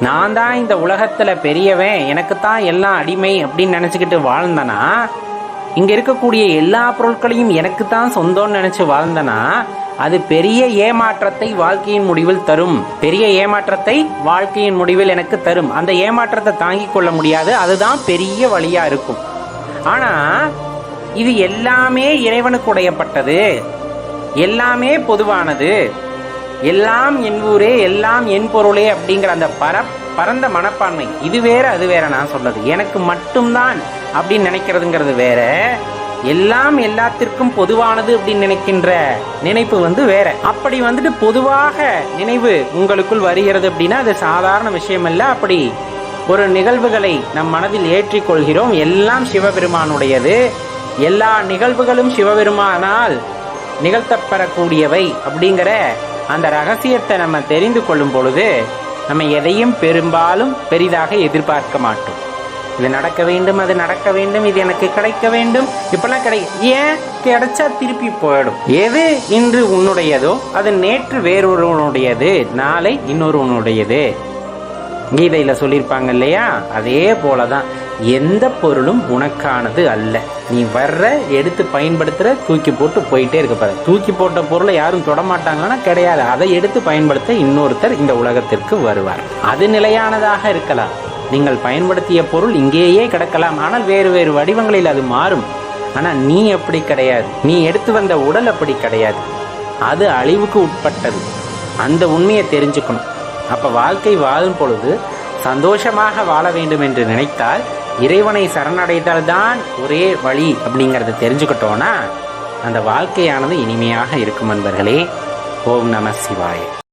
நான் தான் இந்த உலகத்தில் பெரியவன் எனக்கு தான் எல்லாம் அடிமை அப்படின்னு நினச்சிக்கிட்டு வாழ்ந்தனா? இங்கே இருக்கக்கூடிய எல்லா பொருட்களையும் எனக்கு தான் சொந்தம்னு நினச்சி வாழ்ந்தனா? அது பெரிய ஏமாற்றத்தை வாழ்க்கையின் முடிவில் தரும். பெரிய ஏமாற்றத்தை வாழ்க்கையின் முடிவில் எனக்கு தரும். அந்த ஏமாற்றத்தை தாங்கிக் கொள்ள முடியாது. அதுதான் பெரிய வழியாக இருக்கும். ஆனால் இது எல்லாமே இறைவனுக்கு உடையப்பட்டது எல்லாமே பொதுவானது. எல்லாம் என் ஊரே எல்லாம் என் பொருளே அப்படிங்கிற அந்த பர பரந்த மனப்பான்மை. இது வேற அது வேற நான் சொல்றது. எனக்கு மட்டும்தான் அப்படின்னு நினைக்கிறதுங்கிறது வேற. எல்லாம் எல்லாத்திற்கும் பொதுவானது அப்படின்னு நினைக்கின்ற நினைப்பு வந்து வேற. அப்படி வந்துட்டு பொதுவாக நினைவு உங்களுக்குள் வருகிறது அப்படின்னா அது சாதாரண விஷயம் அல்ல அப்படி ஒரு நிகழ்வுகளை நம் மனதில் ஏற்றிக்கொள்கிறோம். எல்லாம் சிவபெருமானுடையது. எல்லா நிகழ்வுகளும் சிவபெருமானால் நிகழ்த்தப்பெறக்கூடியவை அப்படிங்கிற அந்த ரகசியத்தை நம்ம தெரிந்து கொள்ளும் பொழுது நம்ம எதையும் பெரும்பாலும் பெரிதாக எதிர்பார்க்க மாட்டோம். இது நடக்க வேண்டும் அது நடக்க வேண்டும் இது எனக்கு கிடைக்க வேண்டும் இப்பெல்லாம் கிடை ஏன் கிடைச்சா திருப்பி போயிடும். எது இன்று உன்னுடையதோ அது நேற்று வேறொருவனுடையது நாளை இன்னொருவனுடையது. கீதையில் சொல்லியிருப்பாங்க இல்லையா? அதே போலதான். எந்த பொருளும் உனக்கானது அல்ல. நீ வர்ற எடுத்து பயன்படுத்துற தூக்கி போட்டு போயிட்டே இருக்க பாரு. தூக்கி போட்ட பொருளை யாரும் தொடமாட்டாங்கன்னா கிடையாது. அதை எடுத்து பயன்படுத்த இன்னொருத்தர் இந்த உலகத்திற்கு வருவார். அது நிலையானதாக இருக்கலாம். நீங்கள் பயன்படுத்திய பொருள் இங்கேயே கிடக்கலாம். ஆனால் வேறு வேறு வடிவங்களில் அது மாறும். ஆனால் நீ அப்படி கிடையாது. நீ எடுத்து வந்த உடல் அப்படி கிடையாது. அது அழிவுக்கு உட்பட்டது. அந்த உண்மையை தெரிஞ்சுக்கணும். அப்போ வாழ்க்கை வாழும் பொழுது சந்தோஷமாக வாழ வேண்டும் என்று நினைத்தால் இறைவனை சரணடைதல் தான் ஒரே வழி அப்படிங்கிறத தெரிஞ்சுக்கிட்டோம்னா அந்த வாழ்க்கையானது இனிமையாக இருக்கும் நண்பர்களே ஓம் நம சிவாய.